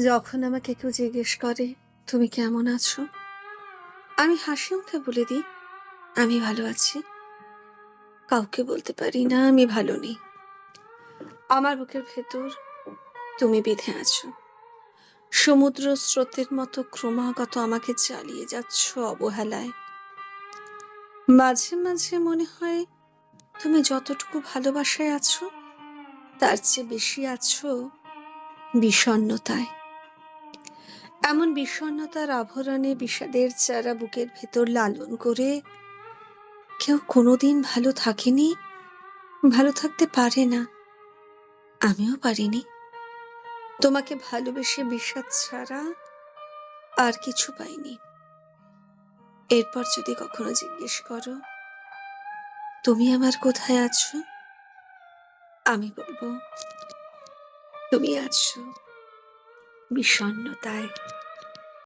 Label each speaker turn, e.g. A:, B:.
A: যখন আমাকে কেউ জিজ্ঞেস করে, তুমি কেমন আছো? আমি হাসি মুখে বলে দিই, আমি ভালো আছি। কাউকে বলতে পারি না, আমি ভালো নেই। আমার বুকের ভেতর তুমি বেঁধে আছো। সমুদ্র স্রোতের মতো ক্রমাগত আমাকে চালিয়ে যাচ্ছ অবহেলায়। মাঝে মাঝে মনে হয়, তুমি যতটুকু ভালোবাসায় আছো, তার চেয়ে বেশি আছো বিষণ্ণতায়। এমন বিষণ্ণতার আভরণে বিষাদের চারা বুকের ভেতর লালন করে কেউ কোনোদিন ভালো থাকেনি? ভালো থাকতে পারে না। আমিও পারিনি। তোমাকে ভালোবেসে বিষাদ ছাড়া আর কিছু পাইনি। এরপর যদি কখনো জিজ্ঞেস করো, তুমি আমার কোথায় আছো? আমি বলব, তুমি আছো। বিষণ্ণতায়